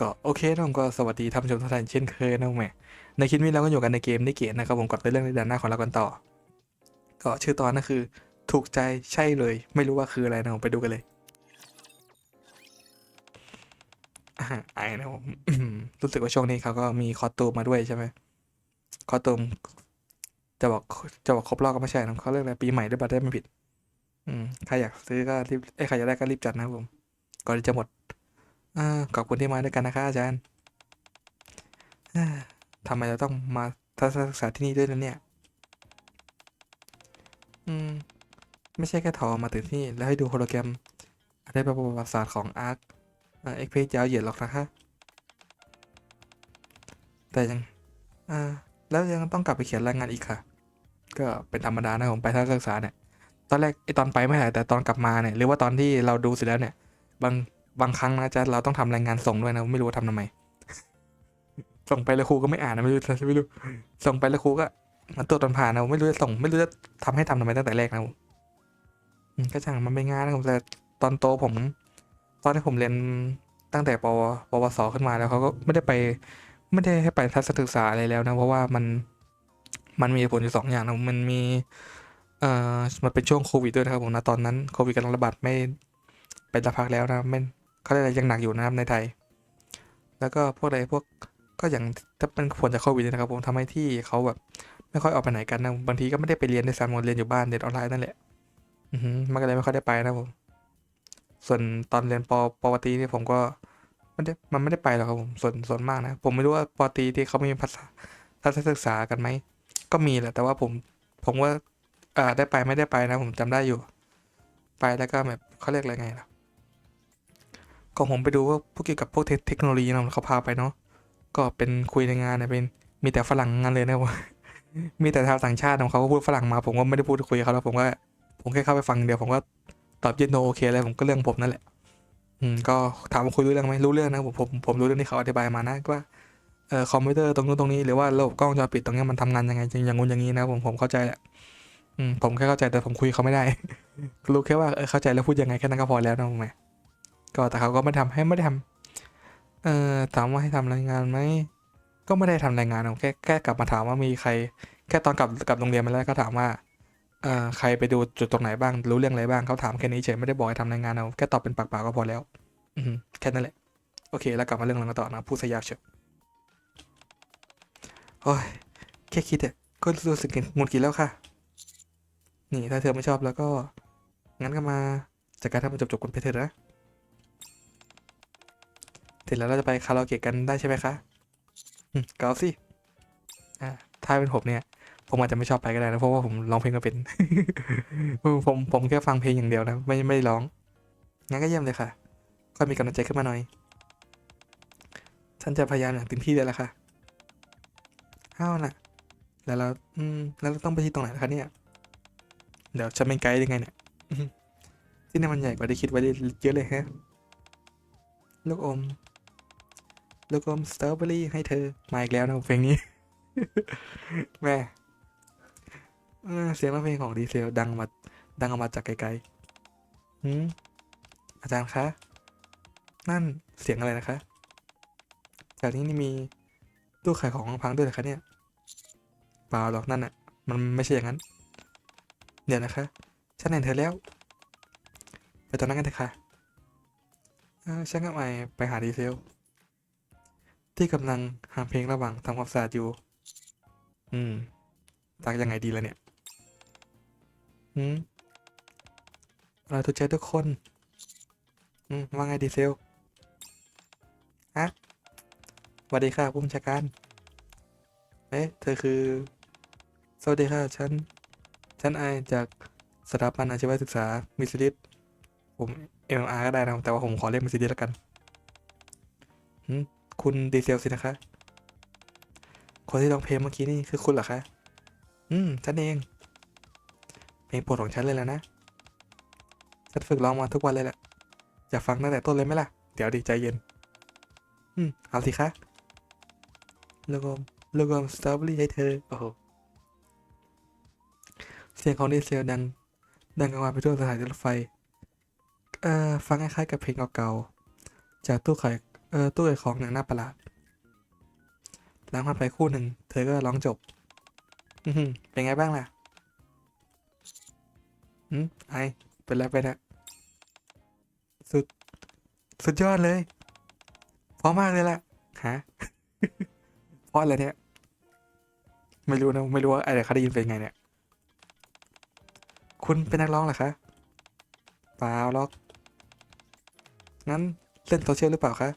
ก็โอเคนะผมก็สวัสดีท่านผู้ชมทุกท่านเช่นเคยนะผมแหมในคลิปนี้เราก็อยู่กันในเกมนิเกตนะครับผมก่อนไปเรื่องในด้านหน้าของเรากันต่อ ก็ชื่อตอนนั่นคือ ถูกใจใช่เลย ไม่รู้ว่าคืออะไรนะผมไปดูกันเลยอ่าไอ้นะผมรู้สึกว่าช่วงนี้เขาก็มีคอตูมมาด้วยใช่ไหมคอตูมจะบอกจะบอกครบรอบก็ไม่ใช่นะเขาเรียกอะไรปีใหม่ด้วยบัตรได้ไม่ผิด อืมใครอยากซื้อก็รีบเอ้ใครอยากได้ก็รีบจัดนะผมก่อนที่จะหมด อ่าขอบคุณที่มาด้วยกันนะคะอาจารย์ทำไมเราต้องมาทัศนศึกษาที่นี่ด้วยนะเนี่ย อืม ไม่ใช่แค่ถอมาถึงที่นี่แล้วให้ดูโฮโลแกรม ได้ประวัติศาสตร์ของอาร์คเอ็กเพสยาวเหยียดหรอกนะคะแต่ยัง อ่า แล้วยังต้องกลับไปเขียนรายงานอีกค่ะ ก็เป็นธรรมดานะผมไปทัศนศึกษาเนี่ย ตอนแรกไอตอนไปไม่ใช่แต่ตอนกลับมาเนี่ย หรือว่าตอนที่เราดูเสร็จแล้วเนี่ย บาง บางครั้งนะจ๊ะเราต้องทำรายงานส่งด้วยนะ ไม่รู้ว่าทำทำไม ส่งไปแล้วครูก็ไม่อ่านนะไม่รู้ไม่รู้ส่งไปแล้วครูก็มาตรวจตอนผ่านนะไม่รู้จะส่ง ไม่รู้จะทำให้ทำทำไมตั้งแต่แรกนะก็ช่างมันเป็นงานนะครับแต่ตอนโตผม ตอนที่ผมเรียนตั้งแต่ปวปวสขึ้นมาแล้วเขาก็ไม่ได้ไป ไม่ได้ให้ไปทัศนศึกษาอะไรแล้วนะ เพราะว่ามันมันมีผลอยู่สองอย่างนะมันมีเอ่อมันเป็นช่วงโควิดด้วยนะครับผมนะตอนนั้นโควิดกำลังระบาดไม่เป็นสักพักแล้วนะไม่ เขาเรียกอะไรยังหนักอยู่นะครับในไทย แล้วก็พวกอะไรพวกก็อย่างถ้าเป็นผลจากโควิดเนยนะครับผมทำให้ที่เขาแบบไม่ค่อยออกไปไหนกันนะบางทีก็ไม่ได้ไปเรียนในสามวันเรียนอยู่บ้านเรียนออนไลน์นั่นแหละอืมันก็เลยไม่ค่อยได้ไปนะผมส่วนตอนเรียนปปวตีนี่ผมก็ไม่ได้มันไม่ได้ไปหรอกครับผมส่วนส่วนมากนะ ผมไม่รู้ว่าปตีที่เขามีภาษาทัศนศึกษากันไหมก็มีแหละแต่ว่าผมผมว่าอ่าได้ไปไม่ได้ไปนะ ผมจำได้อยู่ ไปแล้วก็แบบเขาเรียกอะไรไงล่ะ ก็ผมไปดูว่าพวกเกี่ยวกับพวกเทคโนโลยีเนาะเขาพาไปเนาะก็เป็นคุยในงานเนี่ยเป็นมีแต่ฝรั่งงานเลยนะว่ามีแต่ชาวต่างชาติของเขาก็พูดฝรั่งมา ผมก็ไม่ได้พูดคุยเขาแล้วผมก็ผมแค่เข้าไปฟังเดียวผมก็ตอบเย็นโนโอเคอะไรผมก็เรื่องผมนั่นแหละ อืมก็ถามว่าคุยรู้เรื่องไหมรู้เรื่องนะผมผมผมรู้เรื่องที่เขาอธิบายมานะว่าเอ่อคอมพิวเตอร์ตรงนู้นตรงนี้หรือว่าระบบกล้องจอปิดตรงเนี้ยมันทำงานยังไงอย่างงู้นอย่างนี้นะผมผมเข้าใจแหละอืมผมแค่เข้าใจแต่ผมคุยเขาไม่ได้ รู้แค่ว่าเออเข้าใจแล้วพูดยังไงแค่นั้นก็พอแล้วนะผมไหม ก็แต่เขาก็ไม่ทำให้ไม่ได้ทำเอ่อถามว่าให้ทำรายงานไหมก็ไม่ได้ทำรายงานแค่แค่กลับมาถามว่ามีใคร แค่ตอนกลับกลับโรงเรียนมาแล้วก็ถามว่าเอ่อใครไปดูจุดตรงไหนบ้างรู้เรื่องอะไรบ้างเขาถามแค่นี้เฉยไม่ได้บอกให้ทำรายงานเอาแค่ตอบเป็นปากเปล่าก็พอแล้ว อือแค่นั้นแหละโอเค แล้วกลับมาเรื่องเรากันต่อนะพูดซะยากเชียวโอ้ยแค่คิดเนี่ยก็รู้สึกหงุดหงิดแล้วค่ะ นี่ถ้าเธอไม่ชอบแล้วก็ งั้นก็มาจัดการทำมันจบๆกันไปเถอะนะ ร็จแล้วเราจะไปคาราโอเกะกันได้ใช่ไหมคะอืมก็เอาสิอ่าถ้าเป็นผมเนี่ย ผมอาจจะไม่ชอบไปก็ได้นะเพราะว่าผมร้องเพลงไม่เป็น ผมผมแค่ฟังเพลงอย่างเดียวนะไม่ไม่ได้ร้องงั้นก็เยี่ยมเลยค่ะก็มีกำลังใจขึ้นมาหน่อยฉันจะพยายามอย่างเต็มที่เลยละค่ะเอาน่ะ แล้วเราอืมแล้วเราต้องไปที่ตรงไหนล่ะคะเนี่ย เดี๋ยวฉันเป็นไกด์ยังไงเนี่ยที่นี่มันใหญ่กว่าที่คิดไว้เยอะเลยฮะ ลูกอม ลูกอมสตรอเบอรี่ให้เธอ มาอีกแล้วนะเพลงนี้ แม่เสียงร้องเพลงของดีเซลดังมาดังออกมาจากไกลๆหืมอาจารย์คะ นั่นเสียงอะไรนะคะจากนี้นี่มีตู้ขายของพังด้วยเหรอคะเนี่ยเปล่าหรอกนั่นน่ะมันไม่ใช่อย่างนั้น เดี๋ยวนะคะ ฉันเห็นเธอแล้ว ไปตอนนั้นกันเถอะค่ะฉันกับไอไปหาดีเซล ที่กำลังหางเพลงระหว่างทำความสะอาดอยู่ อืมตักยังไงดีล่ะเนี่ยอืมเราทุกใจทุกคน อืม ว่าไงดีเซล ฮะสวัสดีค่ะผู้บัญชาการ เอ๊ะ เธอคือ สวัสดีค่ะ ฉัน ฉันไอจากสถาบันอาชีวศึกษา มิสลิดผม MR ก็ได้นะ แต่ว่าผมขอเรียกมันซีดีแล้วกันหืม คุณดีเซลสินะคะ คนที่ร้องเพลงเมื่อกี้นี่คือคุณเหรอคะ อืม ฉันเอง เพลงโปรดของฉันเลยแล้วนะ ฉันฝึกร้องมาทุกวันเลยแหละ อยากฟังตั้งแต่ต้นเลยไหมล่ะ เดี๋ยวดีใจเย็น อืม เอาสิคะลูกอมลูกอมสตรอเบอรี่ให้เธอ โอ้โห เสียงของดีเซลดัง ดังกังวานไปทั่วสถานีรถไฟ เอ่อ ฟังคล้ายๆกับเพลงเก่าๆ จากตู้ขาย ออตู้เก็บของอย่างน่าประหลาดล้างมันไปคู่หนึ่ง เธอก็ร้องจบ อืเป็นไงบ้างล่ะอืมไอเป็นแล้วไปนะสุด สุดยอดเลยพราะมากเลยล่ะฮะเพราะอะไรเนี่ย ไม่รู้นะ ไม่รู้ว่าไอ้เขาได้ยินเป็นไงเนี่ย คุณเป็นนักร้องเหรอคะเปล่าหรอก งั้นเล่นโซเชียลหรือเปล่าคะ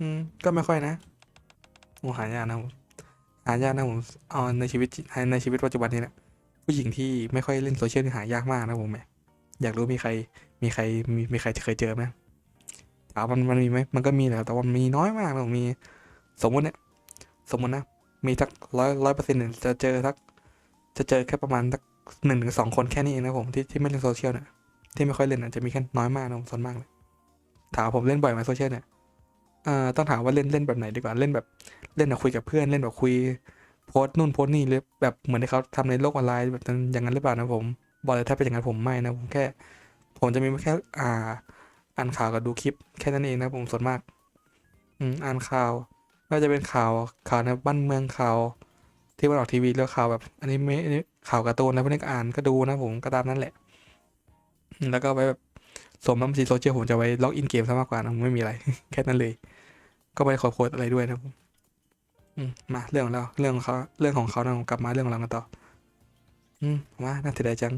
อืม ก็ไม่ค่อยนะโอ้หายากนะผมหายากนะผมเอาในชีวิตในชีวิตปัจจุบันนี้นะผู้หญิงที่ไม่ค่อยเล่นโซเชียลนี่หายากมากนะผมแหมอยากรู้มีใคร มีใครมีมีใครเคยเจอไหมถามมันมันมีไหมมันก็มีแหละแต่ว่ามีน้อยมากนะผมมี สมมติเนี่ยสมมตินะมีสักร้อยร้อยเปอร์เซ็นต์เนี่ยจะเจอสักจะเจอแค่ประมาณสักหนึ่งถึงสองคนแค่นี้เองนะผมที่ที่ไม่เล่นโซเชียลเนี่ยที่ไม่ค่อยเล่นนะจะมีแค่น้อยมากนะผมส่วนมากเลยถามผมเล่นบ่อยไหมโซเชียลเนี่ย อ่อต้องถามว่าเล่นเล่นแบบไหนดีกว่าเล่นแบบเล่นแบบคุยกับเพื่อนเล่นแบบคุยโพสต์นู่นโพสต์นี่หรือแบบเหมือนที่เขาทำในโลกออนไลน์แบบนั้นอย่างนั้นหรือเปล่านะผม บอกเลยถ้าเป็นอย่างนั้นผมไม่นะผมแค่ ผมจะมีแค่อ่าอ่านข่าวกับดูคลิปแค่นั้นเองนะผมส่วนมาก อืมอ่านข่าวไม่ว่าจะเป็นข่าวข่าวในบ้านเมืองข่าวที่มันออกทีวีแล้วข่าวแบบอันนี้ไม่ข่าวการ์ตูนแล้วพวกนี้อ่านก็ดูนะผมก็ตามนั้นแหละ แล้วก็ไว้แบบ สมบัญชีโซเชียลผมจะไว้ล็อกอินเกมซะมากกว่านะไม่มีอะไร แค่นั้นเลย ก็ไม่ได้ขอโพสอะไรด้วยนะผมมาเรื่องของเราเรื่องของเขาเรื่องของเขานะกลับมาเรื่องเรากันต่อ อืมมาน่าเสียดายจัง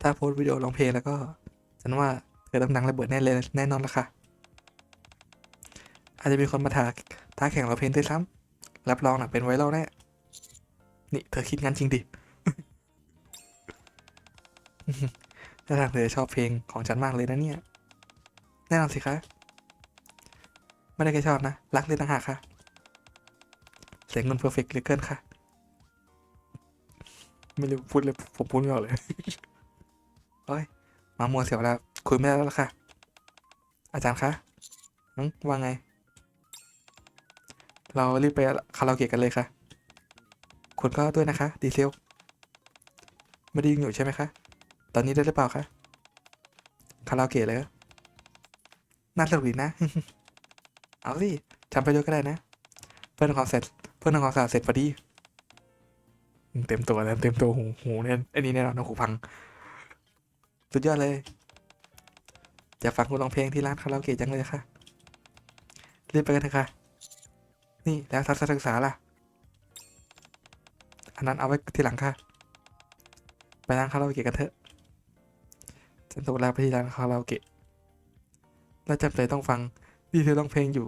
ถ้าโพสวิดีโอร้องเพลงแล้วก็ฉันว่าเธอต้องดังระเบิดแน่เลยแน่นอนละค่ะ อาจจะมีคนมาท้าท้าแข่งเร้องเพลงด้วยซ้ำรับรองนะเป็นไวรัลแน่นี่เธอคิดงั้นจริงดิ ถ้าทางเธอชอบเพลงของฉันมากเลยนะเนี่ย แน่นอนสิคะ ไม่ได้แค่ชอบนะ รักเลยต่างหากค่ะ เสียงเงินเพอร์เฟกต์เหลือเกินค่ะ ไม่รู้พูดเลยผมพูดไม่ออกเลยโอ้ยมามัวเสียวแล้วคุยไม่ได้แล้วค่ะ อาจารย์คะนังว่าไง เรารีบไปคาราโอเกะกันเลยค่ะคุณก็ด้วยนะคะ ดีเซล ไม่ได้ยินอยู่ใช่ไหมคะ ตอนนี้ได้หรือเปล่าคะคาราโอเกะเลยน่าสนุกดีนะ เอาสิทำไปด้วยก็ได้นะ เพื่อนทำความเสร็จ เพื่อนทำความสาดเสร็จพอดี เต็มตัวแล้วเต็มตัวหูหูเนี่ยอ้นี่แน่นอนหูพัง สุดยอดเลยจะฟังคุณร้องเพลงที่ร้านคาราโอเกะจังเลยค่ะ รีบไปกันเถอะค่ะ นี่แล้วทัศนศึกษาล่ะ อันนั้นเอาไว้ทีหลังค่ะ ไปร้านคาราโอเกะกันเถอะ ฉันถูกลาไปที่ร้านคาราโอเกะ แล้วจำใจต้องฟังดีเธอร้องเพลงอยู่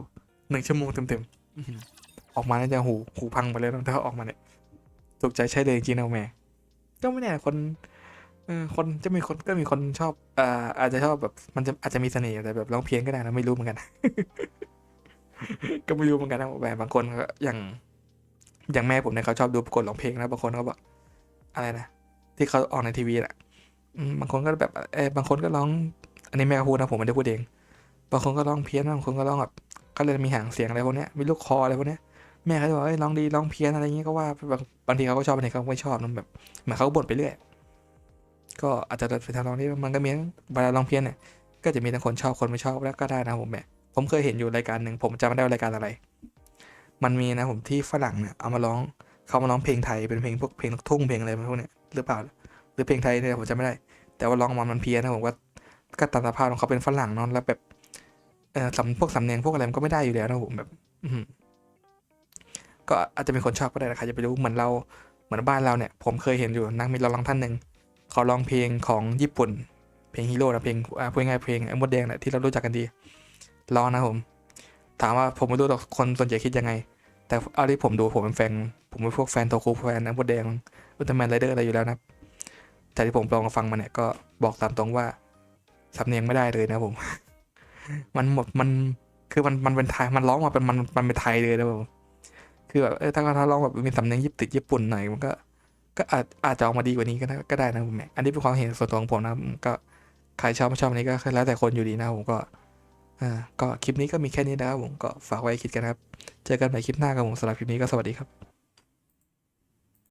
หนึ่งชั่วโมงเต็มๆอื้อหือออกมาน่าจะหูหูพังไปเลยนะถ้าออกมาเนี่ยถูกใจใช่เลยจริงๆนะแม่ก็ไม่แน่คนเออคนจะมีคนก็มีคนชอบอ่าอาจจะชอบแบบมันจะอาจจะมีเสน่ห์แต่แบบร้องเพี้ยนก็ได้นะไม่รู้เหมือนกัน ก็ไม่รู้เหมือนกันนะแบบบางคนก็อย่างอย่างแม่ผมเนี่ยเขาชอบดูประกวดร้องเพลงนะบางคนเขาบอกอะไรนะที่เขาออกในทีวีแหละอืม บางคนก็แบบเออบางคนก็ร้อง อันนี้แม่พูดนะผมไม่ได้พูดเอง บางคนก็ร้องเพี้ยนบางคนก็ร้องแบบก็เลยมีหางเสียงอะไรพวกนี้มีลูกคออะไรพวกนี้แม่เขาจะบอกเอ้ยร้องดีร้องเพี้ยนอะไรอย่างเงี้ยก็ว่าบางบางทีเขาก็ชอบบางทีเขาก็ไม่ชอบนะแบบเหมือนเขาบ่นไปเรื่อยก็อาจจะไปทางร้องที่มันก็มีเวลาร้องเพี้ยนเนี่ยก็จะมีทั้งคนชอบคนไม่ชอบแล้วก็ได้นะผมแม่ผมเคยเห็นอยู่รายการหนึ่งผมจำไม่ได้ว่ารายการอะไร มันมีนะผมที่ฝรั่งเนี่ยเอามาร้องเขามาร้องเพลงไทยเป็นเพลงพวกเพลงลูกทุ่งเพลงอะไรพวกเนี้ยหรือเปล่า หรือเพลงไทยเนี่ยผมจำไม่ได้ แต่ว่าร้องมามันเพี้ยนนะผมว่าก็ตามสภาพของเขาเป็นฝรั่งเนอะแล้วแบบเออสำพวกสำเนียงพวกอะไรมันก็ไม่ได้อยู่แล้วนะผมแบบ อืก็อาจจะเป็นคนชอบก็ได้นะใครจะไปรู้เหมือนเราเหมือนบ้านเราเนี่ย ผมเคยเห็นอยู่นักมีเราลองท่านหนึ่งเขาร้องเพลงของญี่ปุ่น เพลงฮีโร่นะเพลงอ่าพูดง่ายเพลงไอ้มดแดงแหละที่เรารู้จักกันดีร้องนะผม ถามว่าผมไม่รู้หรอกคนส่วนใหญ่คิดยังไง แต่เอาที่ผมดูผมเป็นแฟนผมเป็นพวกแฟนโทคุแฟนไอ้มดแดงอุลตร้าแมนไรเดอร์อะไรอยู่แล้วนะครับ แต่ที่ผมลองฟังมาเนี่ยก็บอกตามตรงว่าสำเนียงไม่ได้เลยนะผม มันหมดมันคือมันมันเป็นไทยมันร้องมาเป็นมันมันเป็นไทยเลยนะผมคือแบบเออถ้าถ้าร้องแบบมีสำเนียงญี่ปุ่นติดญี่ปุ่นหน่อยมันก็ ก็อาจอาจจะออกมาดีกว่านี้ก็ได้ก็ได้นะผมอันนี้เป็นความเห็นส่วนตัวของผมนะก็ใครชอบไม่ชอบอันนี้ก็แล้วแต่คนอยู่ดีนะผมก็อ่าก็คลิปนี้ก็มีแค่นี้นะครับผมก็ฝากไว้คิดกันครับ เจอกันใหม่คลิปหน้าครับผมสำหรับคลิปนี้ก็สวัสดีครับ